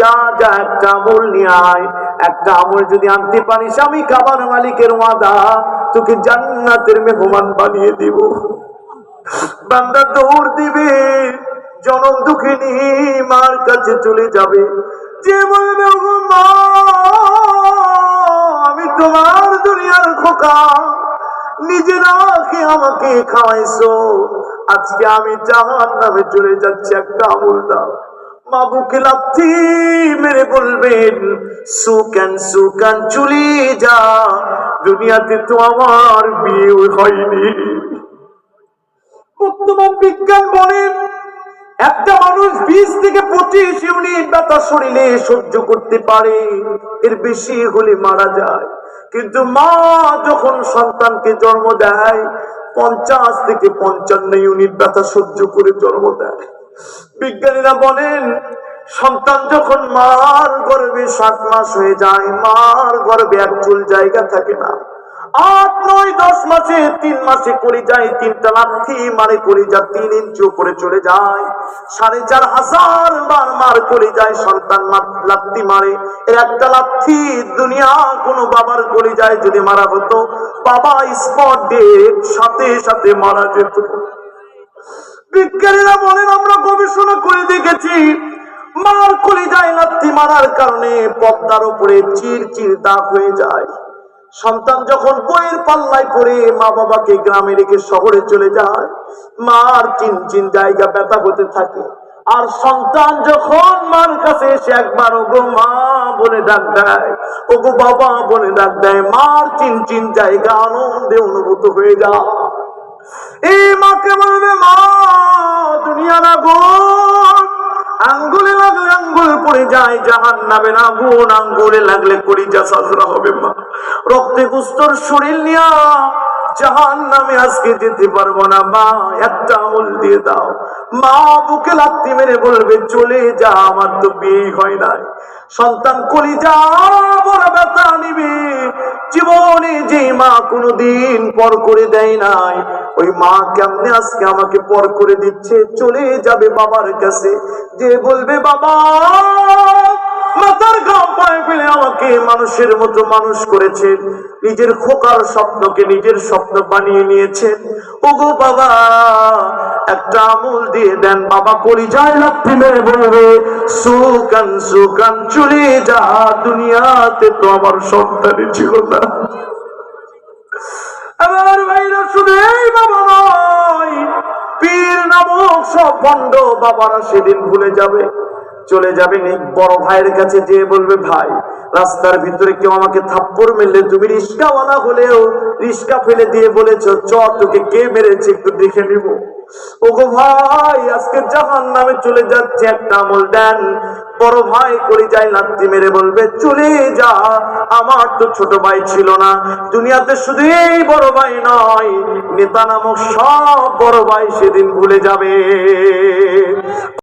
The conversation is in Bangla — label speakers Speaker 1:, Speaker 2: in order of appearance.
Speaker 1: যা যা একটা আমল একটা আমল যদি আনতে পারিস, আমি মালিকের তোকে জান্নাতের মেহমান বানিয়ে দিব। বান্দা দৌড় দিবে, জনম মার কাছে চলে যাবে। যে বলবে আমি তোমার দুনিয়ার খোকা। নিজে না আমাকে খাওয়াইছো। আজকে আমি জাহান নামে চলে যাচ্ছি, একটা আমল দাও। মেরে বলবেন, সুকান সুকান যা, দুনিয়াতে তো আমার বিয়ে হয়নি। বর্তমান বিজ্ঞান বলেন, একটা মানুষ বিশ থেকে পঁচিশ ইউনিট ব্যথা শরীরে সহ্য করতে পারে, এর বেশি হলে মারা যায়। কিন্তু মা যখন সন্তানকে জন্ম দেয়, পঞ্চাশ থেকে পঞ্চান্ন ইউনিট ব্যথা সহ্য করে জন্ম দেয়। বিজ্ঞানীরা বলেন, সন্তান যখন মার গর্ভে সাত মাস হয়ে যায়, মার গর্ভে এক চুল জায়গা থাকে না। আট, নয়, দশ মাসে, তিন মাসে করে যায়, তিনটা লাথি মারে করে যা তিন ইঞ্চি উপরে চলে যায়। সাড়ে চার হাজার বার মার করে যায়, সন্তান লাথি মারে। একটা লাথি দুনিয়া কোনো বাবার করে যায় যদি মারা হতো, বাবা স্পট ডেট সাথে সাথে মারা যেত। বিজ্ঞানীরা বলেন, আমরা গবেষণা করে দেখেছি, মার করে যায় লাথি মারার কারণে পদ্মার উপরে চির চির দাগ হয়ে যায়। সন্তান যখন বইয়ের পাল্লায় পড়ে, মা বাবাকে গ্রামে রেখে শহরে চলে যায়, মার চিন চিন জায়গা ব্যথা হতে থাকে। আর সন্তান যখন মার কাছে এসে একবার, ওগো মা, বলে ডাক দেয়, ওগো বাবা, বলে ডাক দেয়, মার চিন চিন জায়গা আনন্দে অনুভূত হয়ে যায়। এই মাকে বলবে, মা, দুনিয়া না গুণ আঙ্গুলে লাগলে আঙ্গুল পড়ে যায় জাহান নামে না গুণ আঙ্গুলে লাগলে যা সাজরা হবে, মা। রক্তে গুস্তর শরীর নিয়া জাহান নামে আজকে যেতে পারব না, মা। একটা আমল দিয়ে দাও। মা, বুকে লাত্তি মেরে বলবে, চলে যা, আমার তো বিয়ে হয় নাই। সন্তান কলি যা বড় ব্যথা নিবে। জীবনে যে মা কোনোদিন পর করে দেয় নাই, ওই মা কেমনে আজকে আমাকে পর করে দিচ্ছে? চলে যাবে বাবার কাছে। যে বলবে, বাবা, মাথার গাম পায়ে ফেলে আমাকে মানুষের মতো মানুষ করেছেন নিজের খোকার স্বপ্নকে নিজের স্বপ্ন বানিয়ে নিয়েছেন ওগো বাবা, একটা আমল দিয়ে দেন, বাবা করি যায় লাথি মেরে বলবে, সুকান সুকান, চলে যা, দুনিয়াতে তো আমার সন্তানই ছিল না। আমার ভাইরা শুধু বাবা নয় পীর নামক সব বন্ড বাবারা সেদিন ভুলে যাবে। চলে যাবে বড় ভাইয়ের কাছে, যেয়ে বলবে, ভাই রাস্তার ভিতরে কেউ আমাকে থাপ্পড় মেরলে, তুমি রিস্কাওয়ালা হলেও রিস্কা ফেলে দিয়ে বলেছ, চ, তোকে কে মেরেছে একটু দেখে নিব। ভাই, আজকে জাহান নামে চলে যাচ্ছে একটা আমল দেন বড় ভাই করে যায় লাত্তি মেরে বলবে, চলে যা, আমার তো ছোট ভাই ছিল না। দুনিয়াতে শুধু এই বড় ভাই নয়, নেতা নামক সব বড় ভাই সেদিন ভুলে যাবে।